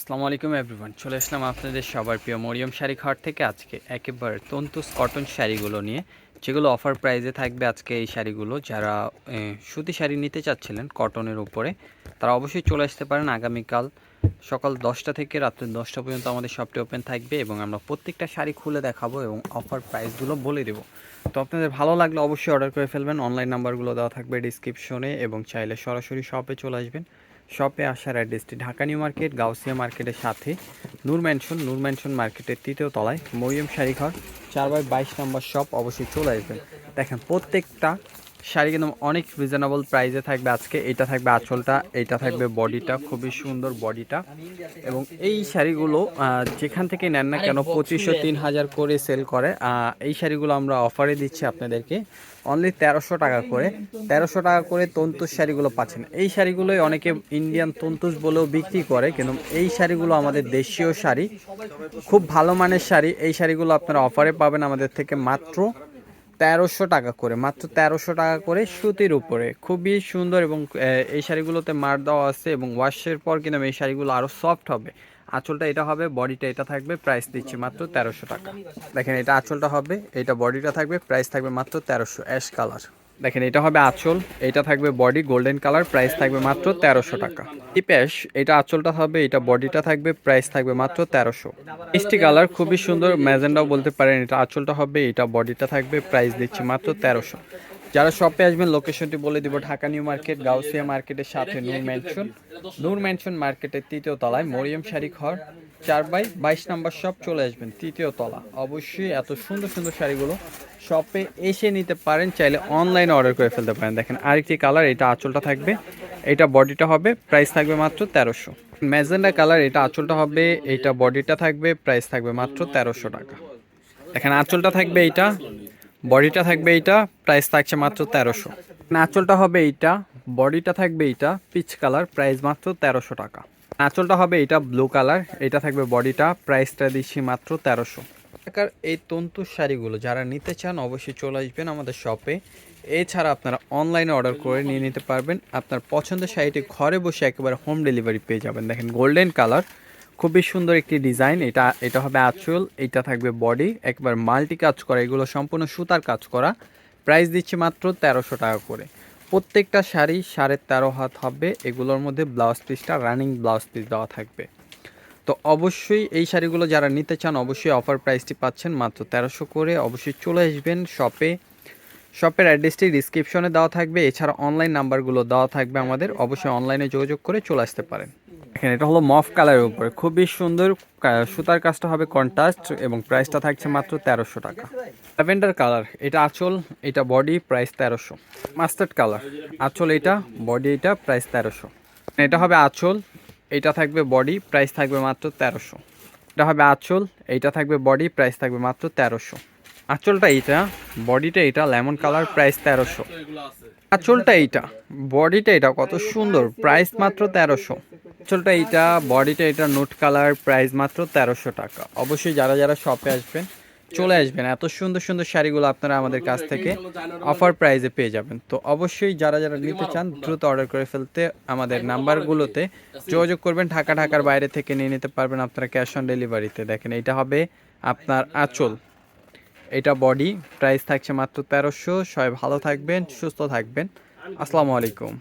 আসসালামু আলাইকুম এভরিওয়ান, চলে আসলাম আপনাদের সবার প্রিয় মরিয়ম শাড়ি ঘর থেকে। আজকে একেবারে তন্তুস কটন শাড়িগুলো নিয়ে, যেগুলো অফার প্রাইজে থাকবে আজকে এই শাড়িগুলো। যারা সুতি শাড়ি নিতে চাচ্ছিলেন কটনের উপরে, তারা অবশ্যই চলে আসতে পারেন আগামীকাল সকাল দশটা থেকে রাত্রি দশটা পর্যন্ত আমাদের শপটি ওপেন থাকবে এবং আমরা প্রত্যেকটা শাড়ি খুলে দেখাবো এবং অফার প্রাইসগুলো বলে দেবো। তো আপনাদের ভালো লাগলে অবশ্যই অর্ডার করে ফেলবেন। অনলাইন নাম্বারগুলো দেওয়া থাকবে ডিসক্রিপশনে এবং চাইলে সরাসরি শপে চলে আসবেন। শপে আসার অ্যাড্রেসটি ঢাকা নিউ মার্কেট, গাউসিয়া মার্কেটের সাথে। নূর ম্যানশন নূর ম্যানশন মার্কেটের তৃতীয় তলায় মরিয়ম শাড়িঘর, চার বাই বাইশ নম্বর শপ অবশ্যই চলে আসবেন। দেখেন, প্রত্যেকটা শাড়ি কিন্তু অনেক রিজনেবল প্রাইসে থাকবে। আজকে এটা থাকবে আঁচলটা, এটা থাকবে বডিটা, খুবই সুন্দর বডিটা। এবং এই শাড়িগুলো যেখান থেকে নেন না কেন পঁচিশশো, তিন হাজার করে সেল করে। এই শাড়িগুলো আমরা অফারে দিচ্ছি আপনাদেরকে। অনলি তেরোশো টাকা করে। তেরোশো টাকা করে তন্তুস শাড়িগুলো পাচ্ছেন। এই শাড়িগুলোই অনেকে ইন্ডিয়ান তন্তুস বলেও বিক্রি করে, কিন্তু এই শাড়িগুলো আমাদের দেশীয় শাড়ি। খুব ভালো মানের শাড়ি। এই শাড়িগুলো আপনারা অফারে পাবেন আমাদের থেকে মাত্র তেরোশো টাকা করে, মাত্র তেরোশো টাকা করে সুতির উপরে। খুবই সুন্দর এবং এই শাড়িগুলোতে মার দেওয়া আছে এবং ওয়াশের পর কিন্তু এই শাড়িগুলো আরও সফট হবে। আঁচলটা এটা হবে বডিটা এটা থাকবে প্রাইস দিচ্ছি মাত্র তেরোশো টাকা। দেখেন এটা আঁচলটা হবে, এটা বডিটা থাকবে প্রাইস থাকবে মাত্র তেরোশো অ্যাশ কালার দেখেন, এটা হবে আঁচল, এটা থাকবে বডি গোল্ডেন কালার প্রাইস থাকবে মাত্র তেরোশো টাকা। টিপ্যাশ এটা আঁচলটা হবে, এটা বডিটা থাকবে প্রাইস থাকবে মাত্র তেরোশো। মিষ্টি কালার খুবই সুন্দর, ম্যাজেন্ডাও বলতে পারেন, এটা আঁচলটা হবে, এটা বডিটা থাকবে প্রাইস দিচ্ছি মাত্র তেরোশো। যারা শপে আসবেন লোকেশনটি বলে দিব, ঢাকা নিউ মার্কেট গাউসিয়া মার্কেটের সাথে নূর ম্যানশন নূর ম্যানশন মার্কেটের তৃতীয় তলায় মরিয়ম শাড়ি ঘর। চার বাই বাইশ নাম্বার শপ চলে আসবেন, তৃতীয় তলা। অবশ্যই এত সুন্দর সুন্দর শাড়িগুলো শপে এসে নিতে পারেন, চাইলে অনলাইনে অর্ডার করে ফেলতে পারেন। দেখেন আরেকটি কালার এটা আঁচলটা থাকবে, এটা বডিটা হবে প্রাইস থাকবে মাত্র তেরোশো। ম্যাজেন্ডা কালার এটা আঁচলটা হবে, এটা বডিটা থাকবে প্রাইস থাকবে মাত্র তেরোশো টাকা। দেখেন আঁচলটা থাকবে এইটা বডিটা থাকবে এইটা প্রাইস থাকছে মাত্র তেরোশো। আঁচলটা হবে এইটা বডিটা থাকবে এইটা পিচ কালার প্রাইস মাত্র তেরোশো টাকা। আঁচলটা হবে এটা ব্লু কালার এটা থাকবে বডিটা প্রাইসটা দিচ্ছি মাত্র তেরোশো। টাকার এই তন্তু শাড়িগুলো যারা নিতে চান অবশ্যই চলে আসবেন আমাদের শপে এছাড়া আপনারা অনলাইনে অর্ডার করে নিয়ে নিতে পারবেন। আপনার পছন্দের শাড়িটি ঘরে বসে একেবারে হোম ডেলিভারি পেয়ে যাবেন। দেখেন গোল্ডেন কালার খুবই সুন্দর একটি ডিজাইন এটা এটা হবে আঁচল, এটা থাকবে বডি একবার মাল্টি কাজ করা, এগুলো সম্পূর্ণ সুতার কাজ করা। প্রাইস দিচ্ছি মাত্র তেরোশো টাকা করে। প্রত্যেকটা শাড়ি সাড়ে তেরো হাত হবে, এগুলোর মধ্যে ব্লাউজ পিসটা, রানিং ব্লাউজ পিস দেওয়া থাকবে। তো অবশ্যই এই শাড়িগুলো যারা নিতে চান, অবশ্যই অফার প্রাইসটি পাচ্ছেন মাত্র তেরোশো করে। অবশ্যই চলে আসবেন শপে। শপের অ্যাড্রেসটি ডিসক্রিপশনে দেওয়া থাকবে, এছাড়া অনলাইন নাম্বারগুলো দেওয়া থাকবে আমাদের। অবশ্যই অনলাইনে যোগাযোগ করে চলে আসতে পারেন। এখানে এটা হলো মফ কালারের উপরে। খুবই সুন্দর সুতার কাজটা হবে কন্ট্রাস্ট এবং প্রাইসটা থাকছে মাত্র তেরোশো টাকা। ল্যাভেন্ডার কালার, এটা আঁচল, এটা বডি, প্রাইস তেরোশো। মাস্টার্ড কালার, আঁচল এটা, বডি এটা, প্রাইস তেরোশো। এটা হবে আঁচল, এটা থাকবে বডি, প্রাইস থাকবে মাত্র তেরোশো। এটা হবে আঁচল, এইটা থাকবে বডি, প্রাইস থাকবে মাত্র তেরোশো। আঁচলটা এইটা, বডিটা এটা লেমন কালার, প্রাইস তেরোশো। আঁচলটা এইটা, বডিটা এটা কত সুন্দর, প্রাইস মাত্র তেরোশো। আঁচলটা এইটা, বডিটা এটা নোট কালার প্রাইস মাত্র তেরোশো টাকা। অবশ্যই যারা যারা শপে আসবেন, চলে আসবেন। এত সুন্দর সুন্দর শাড়িগুলো আপনারা আমাদের কাছ থেকে অফার প্রাইসে পেয়ে যাবেন। তো অবশ্যই যারা যারা নিতে চান, দ্রুত অর্ডার করে ফেলতে আমাদের নাম্বারগুলোতে যোগাযোগ করবেন। ঢাকা, ঢাকার বাইরে থেকে নিয়ে নিতে পারবেন আপনারা ক্যাশ অন ডেলিভারিতে দেখেন এটা হবে আপনার আঁচল। এটা বডি প্রাইস থাকছে মাত্র তেরোশো। সবাই ভালো থাকবেন, সুস্থ থাকবেন। আসসালামু আলাইকুম।